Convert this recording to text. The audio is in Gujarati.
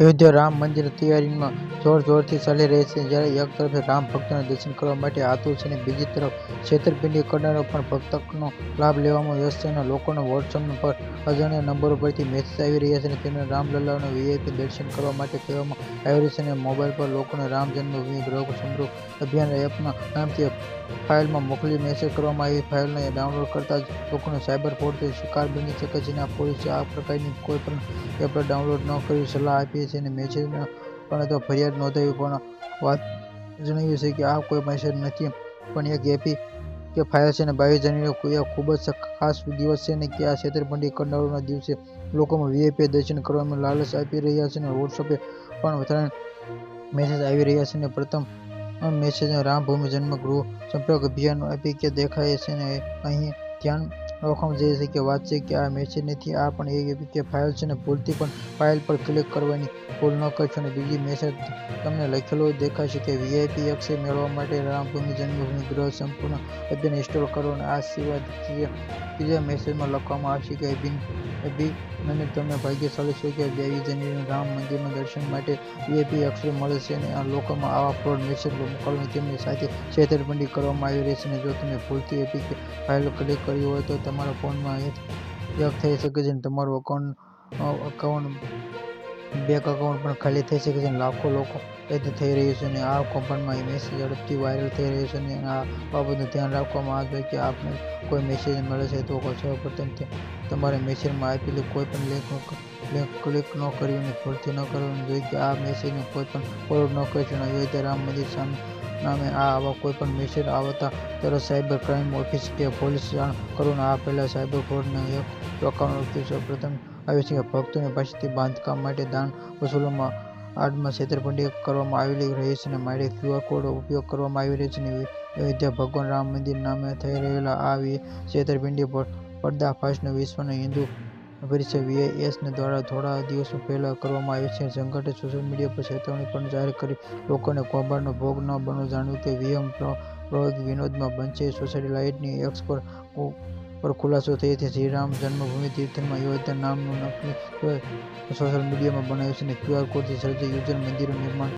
અયોધ્યા રામ મંદિર તૈયારીમાં જોર જોરથી ચાલી રહી છે. જ્યારે એક તરફ રામ ભક્તોને દર્શન કરવા માટે આતુર છે અને બીજી તરફ છેતરપિંડી કરનારો પણ ભક્તનો લાભ લેવામાં વ્યસ્ત છે અને લોકોના વોટ્સઅપ પર અજાણ્યા નંબરો પરથી મેસેજ આવી રહ્યા છે અને તેમને રામલલ્લાના વીઆઈપી દર્શન કરવા માટે કહેવામાં આવી રહ્યું છે અને મોબાઈલ પર લોકોને રામ જન્મભૂમિ ગ્રહ સમૃદ્ધ અભિયાન એપના નામથી ફાઇલમાં મોકલી મેસેજ કરવામાં આવી. ફાઇલને ડાઉનલોડ કરતા જ લોકોને સાયબર ફ્રોડનો શિકાર બની શકે છે અને પોલીસે આ પ્રકારની કોઈ પણ એપ ડાઉનલોડ ન કરવી સલાહ આપી છે અને પણ તો ફરિયાદ નોંધાવી, પણ વાત જણાવી છે કે આ કોઈ મેસેજ નથી. પણ એક એપી કે ફાયર છે અને બાવીસ જાન્યુઆરી ખૂબ જ ખાસ દિવસ છે અને કે આ છેતરપિંડી કરનારાઓના દિવસે લોકોમાં વીઆઈપી દર્શન કરવાનું લાલચ આપી રહ્યા છે અને વોટ્સએપે પણ વધારે મેસેજ આવી રહ્યા છે અને પ્રથમ મેસેજ રામભૂમિ જન્મગૃહ સંપર્ક અભિયાન એપીકે દેખાય છે અને અહીં ધ્યાન રાખવા જેવી કે વાત છે કે આ મેસેજ નથી, આ પણ એક એપીકે ફાઇલ છે અને ભૂલથી પણ ફાઇલ પર ક્લિક કરવાની ભૂલ ન કરશો અને બીજી મેસેજ તમને લખેલો દેખાશે કે વીઆઈપી એક્સેસ મેળવવા માટે રામભૂમિ જન્મભૂમિ ગૃહ સંપૂર્ણ અભિયાન ઇન્સ્ટોલ કરો અને આ સિવાય ત્રીજા મેસેજમાં લખવામાં આવશે કે અભિનંદન તમે ભાગ્યશાળી છો કે બાવીસ જાન્યુઆરીએ રામ મંદિરના દર્શન માટે વીઆઈપી એક્સેસ મળે છે અને આ લોકોમાં આવા ફ્રોડ મેસેજ મોકલવાની તેમની સાથે છેતરપિંડી કરવામાં આવી રહી છે અને જો તમે ભૂલથી એપીકે ફાઇલ ક્લિક કરી હોય તો તમારા ફોનમાં હેક થઈ શકે છે અને તમારું અકાઉન્ટ અકાઉન્ટ બેંક અકાઉન્ટ પણ ખાલી થઈ શકે છે અને લાખો લોકો રદ થઈ રહ્યું છે અને આ કૌભાંડમાં મેસેજ ઝડપથી વાયરલ થઈ રહ્યો છે અને આ બાબતનું ધ્યાન રાખવામાં આવે કે આપને કોઈ મેસેજ મળે છે તો સૌપ્રથમ તમારે મેસેજમાં આપેલી કોઈ પણ લિંક લિંક ક્લિક ન કરવી અને ભૂલથી ન કરવી જોઈએ કે આ મેસેજને કોઈ પણ ફોરવર્ડ ન કરશો અને અયોધ્યા રામ મંદિર સામે નામે આ આવા કોઈ પણ મેસેજ આવતા તરત સાયબર ક્રાઇમ ઓફિસ કે પોલીસ જાણ કરો આ પહેલાં સાયબર ફ્રોડના એક પ્રકારનો સૌપ્રથમ આવે છે કે ભક્તોની પાસેથી બાંધકામ માટે દાન વસૂલવામાં આડમાં છેતરપિંડી કરવામાં આવેલી રહી છે અને માટે ક્યુઆર કોડ ઉપયોગ કરવામાં આવી રહ્યો છે અને અયોધ્યા ભગવાન રામ મંદિર નામે થઈ રહેલા આ છેતરપિંડી પર પર્દાફાશનો વિશ્વનો હિન્દુ પરિષદ વીઆઈએસ દ્વારા થોડા દિવસો પહેલા કરવામાં આવ્યો છે. સંગઠને સોશિયલ મીડિયા પર ચેતવણી પણ જાહેર કરી. લોકોને કૌભાંડનો ભોગ ન બનવું જાણ્યું કે વીએમ પ્રયોગ વિનોદમાં બનશે. સોસાયટી લાઇટની એક્સ પર પર ખુલાસો થયો છે. શ્રીરામ જન્મભૂમિ તીર્થમાં યોજના નામનું નકલી સોશિયલ મીડિયામાં બનાવ્યું છે અને ક્યુઆર કોડથી સર્જાયું યુઝર મંદિરનું નિર્માણ